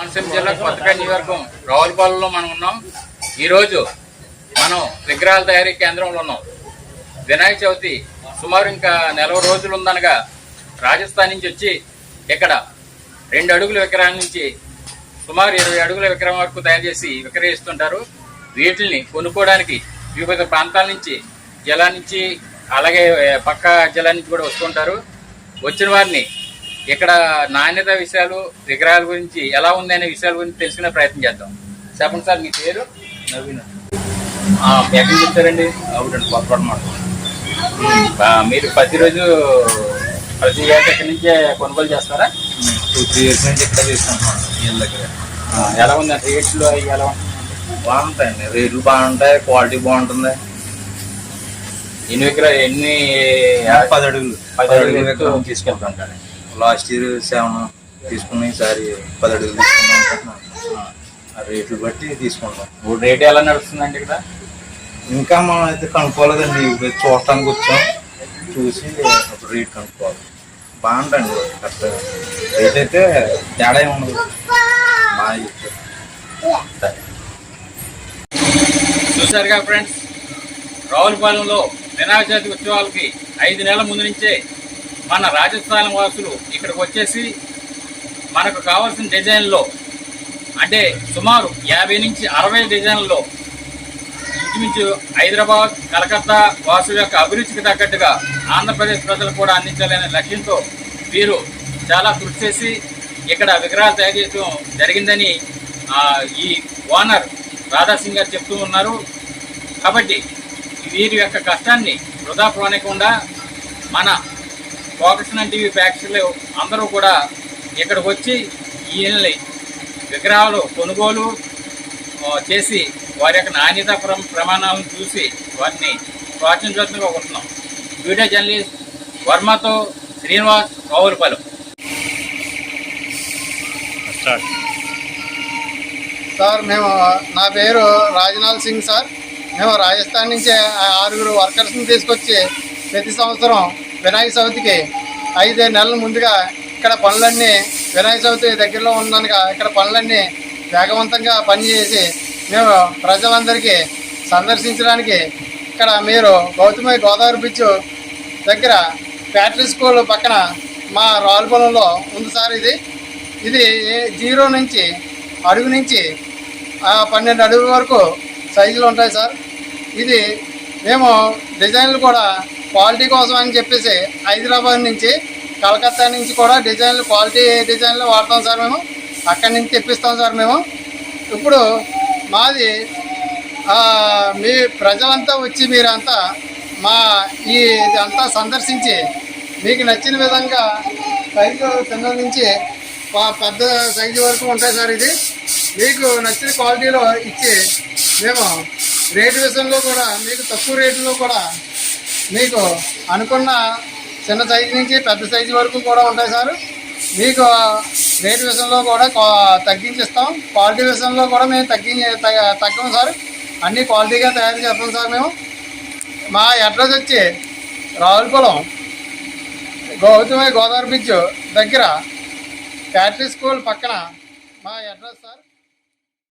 కోనసీమ జిల్లా కొత్తగా నియోజకవర్గం రావులపాలెంలో మనం ఉన్నాం. ఈరోజు మనం విగ్రహాల తయారీ కేంద్రంలో ఉన్నాం. వినాయక చవితి సుమారు ఇంకా నెల రోజులు ఉందనగా రాజస్థాన్ నుంచి వచ్చి ఇక్కడ రెండు అడుగుల విగ్రహం నుంచి సుమారు ఇరవై అడుగుల విగ్రహం వరకు తయారు చేసి విక్రయిస్తుంటారు. వీటిని కొనుక్కోవడానికి వివిధ ప్రాంతాల నుంచి జిల్లా నుంచి అలాగే పక్క జిల్లా నుంచి కూడా వస్తుంటారు. వచ్చిన వారిని ఇక్కడ నాణ్యత విషయాలు విగ్రహాల గురించి ఎలా ఉంది అనే విషయాల గురించి తెలుసుకునే ప్రయత్నం చేద్దాం. చెప్పండి సార్ మీ పేరు? నవీన్. ఎక్కడి వచ్చారండి అవునండి పొరపాటు మాట మీరు ప్రతిరోజు ప్రతి ఏటా ఇక్కడి నుంచే కొనుగోలు చేస్తారా? టూ త్రీ ఇయర్స్ నుంచి ఇక్కడ తీసుకుంటున్నాం దగ్గర. ఎలా ఉంది? రేట్లు అవి ఎలా బాగుంటాయండి. రేట్లు బాగుంటాయి క్వాలిటీ బాగుంటుంది. ఎన్ని విగ్రహ ఎన్ని పది అడుగులు. పది అడుగులు తీసుకుంటాం లాస్ట్ ఇయర్ సెవెన్ తీసుకున్న ఈసారి పది అడుగులు. ఆ రేట్లు బట్టి తీసుకుంటాం. ఇప్పుడు రేట్ ఎలా నడుస్తుందండి ఇక్కడ? ఇంకా మనం అయితే కనుక్కోలేదండి చూడటానికి వచ్చాం. చూసి అప్పుడు రేట్ కనుక్కోవాలి. బాగుంటుంది కరెక్ట్. రేట్ అయితే తేడా ఏమి ఉండదు. బాగా చెప్పారు చూసారుగా ఫ్రెండ్స్ రావులపాలెంలో వినాయక చవితి ఉత్సవాలకి ఐదు నెలల ముందు నుంచే మన రాజస్థాన్ వాసులు ఇక్కడికి వచ్చేసి మనకు కావాల్సిన డిజైన్లో అంటే సుమారు యాభై నుంచి అరవై డిజైన్లలో ఇంచుమించు హైదరాబాద్ కలకత్తా వాసుల యొక్క అభిరుచికి తగ్గట్టుగా ఆంధ్రప్రదేశ్ ప్రజలు కూడా అందించాలనే లక్ష్యంతో వీరు చాలా కృషి చేసి ఇక్కడ విగ్రహాలు తయారు చేయడం జరిగిందని ఈ ఓనర్ రాధాసింగ్ గారు చెప్తూ ఉన్నారు. కాబట్టి వీరి యొక్క కష్టాన్ని వృధా పోనీయకుండా మన ఫోకషన్ టీవీ ఫ్యాక్టరీలో అందరూ కూడా ఇక్కడికి వచ్చి ఈయనని విగ్రహాలు కొనుగోలు చేసి వారి యొక్క నాణ్యత ప్ర- ప్రమాణాలను చూసి వాటిని ప్రోత్సహించాల్సిందిగా ఉంటున్నాం వీడియో జర్నలిస్ట్ వర్మతో శ్రీనివాస్ కౌరుపల్లి సార్. మేము నా పేరు రాజ్నాథ్ సింగ్ సార్. మేము రాజస్థాన్ నుంచి ఆరుగురు వర్కర్స్ని తీసుకొచ్చి ప్రతి సంవత్సరం వినాయక చవితికి ఐదు నెలల ముందుగా ఇక్కడ పనులన్నీ వినాయక చవితి దగ్గరలో ఉన్నందుగా ఇక్కడ పనులన్నీ వేగవంతంగా పనిచేసి మేము ప్రజలందరికీ సందర్శించడానికి ఇక్కడ మీరు గౌతమి గోదావరి బీచ్ దగ్గర ఫ్యాక్టరీ స్కూల్ పక్కన మా రావులపొలంలో ఉంది సార్ ఇది. ఇది జీరో నుంచి అడుగు నుంచి పన్నెండు అడుగు వరకు సైజులు ఉంటాయి సార్. ఇది మేము డిజైన్లు కూడా క్వాలిటీ కోసం అని చెప్పేసి హైదరాబాద్ నుంచి కలకత్తా నుంచి కూడా డిజైన్లు క్వాలిటీ డిజైన్లు వాడతాం సార్ మేము. అక్కడి నుంచి తెప్పిస్తాం సార్ మేము. ఇప్పుడు మాది మీ ప్రజలంతా వచ్చి మీరంతా మా ఈ అంతా సందర్శించి మీకు నచ్చిన విధంగా సైజు చిన్న నుంచి పెద్ద సైజు వరకు ఉంటాయి సార్ ఇది. మీకు నచ్చిన క్వాలిటీలో ఇచ్చి మేము రేటు విషయంలో కూడా మీకు తక్కువ రేటులో కూడా మీకు అనుకున్న చిన్న సైజు నుంచి పెద్ద సైజు వరకు కూడా ఉంటాయి సార్. మీకు రేటు విషయంలో కూడా తగ్గించిస్తాం. క్వాలిటీ విషయంలో కూడా మేము తగ్గించి తగ్గం సార్. అన్నీ క్వాలిటీగా తయారు చేస్తాం సార్ మేము. మా అడ్రస్ వచ్చి రావులపొలం గౌతమ గోదావరి బ్రిడ్జ్ దగ్గర ఫ్యాక్టరీ స్కూల్ పక్కన మా అడ్రస్ సార్.